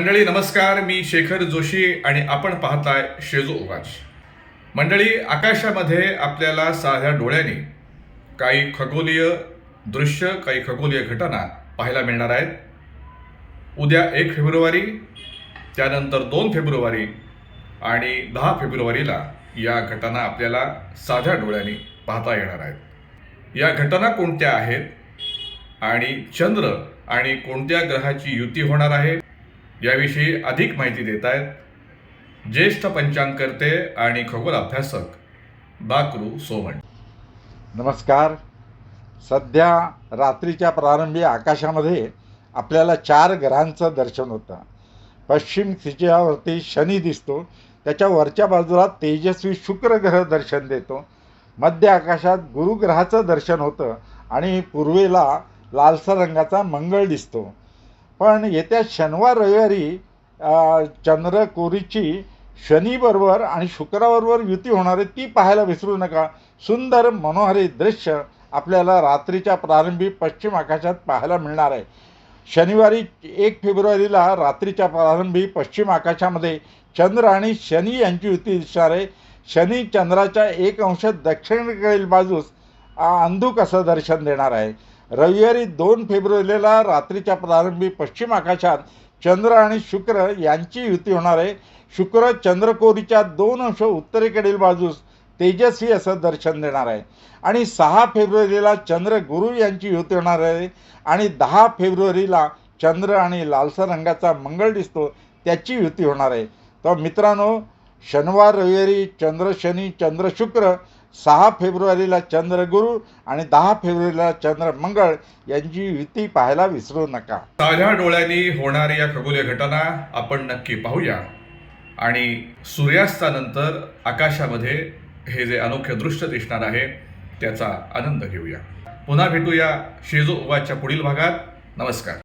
मंडळी नमस्कार. मी शेखर जोशी आणि आपण पाहताय शेजू उवाच मंडळी आकाशामध्ये आपल्याला साध्या डोळ्याने काही खगोलीय दृश्य काही खगोलीय घटना पाहायला मिळणार आहेत. उद्या एक फेब्रुवारी त्यानंतर दोन फेब्रुवारी आणि दहा फेब्रुवारीला या घटना आपल्याला साध्या डोळ्याने पाहता येणार आहेत. या घटना कोणत्या आहेत आणि चंद्र आणि कोणत्या ग्रहाची युती होणार आहे? याविषयी अधिक माहिती देत आहेत ज्येष्ठ पंचांगकर्ते आणि खगोल अभ्यासक बाकरू सोमण. नमस्कार. सध्या रात्रीच्या प्रारंभी आकाशामध्ये आपल्याला चार ग्रहांचं दर्शन होतं. पश्चिम खिच्यावरती शनी दिसतो त्याच्या वरच्या बाजूला तेजस्वी शुक्र ग्रह दर्शन देतो. मध्य आकाशात गुरुग्रहाचं दर्शन होतं आणि पूर्वेला लालसा रंगाचा मंगळ दिसतो. पण येत्या शनिवार रविवारी चंद्रकोरीची शनीबरोबर आणि शुक्राबरोबर युती होणार आहे ती पाहायला विसरू नका. सुंदर मनोहरी दृश्य आपल्याला रात्रीच्या प्रारंभी पश्चिम आकाशात पाहायला मिळणार आहे. शनिवारी एक फेब्रुवारीला रात्रीच्या प्रारंभी पश्चिम आकाशामध्ये चंद्र आणि शनी यांची युती दिसणार आहे. शनी चंद्राच्या एक अंश दक्षिणेकडील बाजूस अंधुक असं दर्शन देणार आहे. रविवारी दोन फेब्रुवारीला रात्रीच्या प्रारंभी पश्चिम आकाशात चंद्र आणि शुक्र यांची युती होणार आहे. शुक्र चंद्रकोरीच्या दोन अंश उत्तरेकडील बाजूस तेजस्वी असं दर्शन देणार आहे. आणि सहा फेब्रुवारीला चंद्र गुरु यांची युती होणार आहे. आणि दहा फेब्रुवारीला चंद्र आणि लालसर रंगाचा मंगळ दिसतो त्याची युती होणार आहे. तर मित्रांनो शनिवार रविवारी चंद्र शनी चंद्र शुक्र सहा फेब्रुवारीला चंद्रगुरु आणि दहा फेब्रुवारीला चंद्र मंगळ यांची युती पाहायला विसरू नका. ताज्या डोळ्यांनी होणाऱ्या या खगोलीय घटना आपण नक्की पाहूया. आणि सूर्यास्तानंतर आकाशामध्ये हे जे अनोखे दृश्य दिसणार आहे त्याचा आनंद घेऊया. पुन्हा भेटूया शेजो उवाच्या पुढील भागात. नमस्कार.